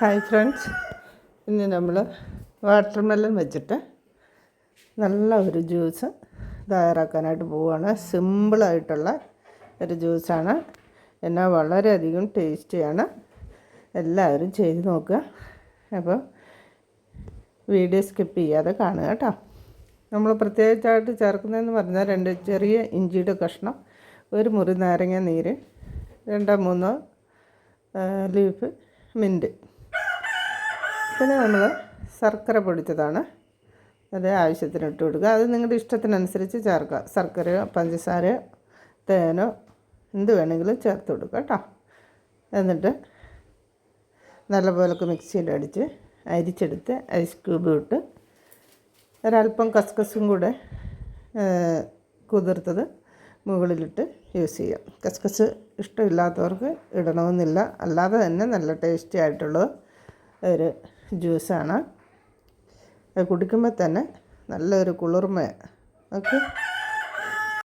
Hi friends. ഇന്ന് നമ്മൾ water melon വെച്ചിട്ട് നല്ല ഒരു ജ്യൂസ് തയ്യാറാക്കാനായിട്ട് പോവുകയാണ് സിമ്പിളായിട്ടുള്ള ഒരു ജ്യൂസാണ് എന്നാൽ വളരെയധികം ടേസ്റ്റിയാണ് എല്ലാവരും ചെയ്ത് നോക്കുക. അപ്പോൾ വീഡിയോ സ്കിപ്പ് ചെയ്യാതെ കാണുക കേട്ടോ. നമ്മൾ പ്രത്യേകിച്ചായിട്ട് ചേർക്കുന്നതെന്ന് പറഞ്ഞാൽ രണ്ട് ചെറിയ ഇഞ്ചിയുടെ കഷ്ണം ഒരു മുറി നാരങ്ങ നീര് രണ്ടോ മൂന്നോ ലീഫ് മിന്റ് പിന്നെ നമ്മൾ ശർക്കര പൊടിച്ചതാണ്. അത് ആവശ്യത്തിന് ഇട്ട് കൊടുക്കുക. അത് നിങ്ങളുടെ ഇഷ്ടത്തിനനുസരിച്ച് ചേർക്കുക. ശർക്കരയോ പഞ്ചസാരയോ തേനോ എന്ത് വേണമെങ്കിലും ചേർത്ത് കൊടുക്കുക കേട്ടോ. എന്നിട്ട് നല്ലപോലെ മിക്സിയിൽ അടിച്ച് അരിച്ചെടുത്ത് ഐസ് ക്യൂബ് ഇട്ട് ഒരല്പം കസ്കസും കൂടെ കുതിർത്തത് മുകളിലിട്ട് യൂസ് ചെയ്യാം. കസ്കസ് ഇഷ്ടമില്ലാത്തവർക്ക് ഇടണമെന്നില്ല. അല്ലാതെ തന്നെ നല്ല ടേസ്റ്റി ആയിട്ടുള്ളത് ഒരു ജ്യൂസാണ്. അത് കുടിക്കുമ്പോൾ തന്നെ നല്ലൊരു കുളിർമ. ഓക്കെ?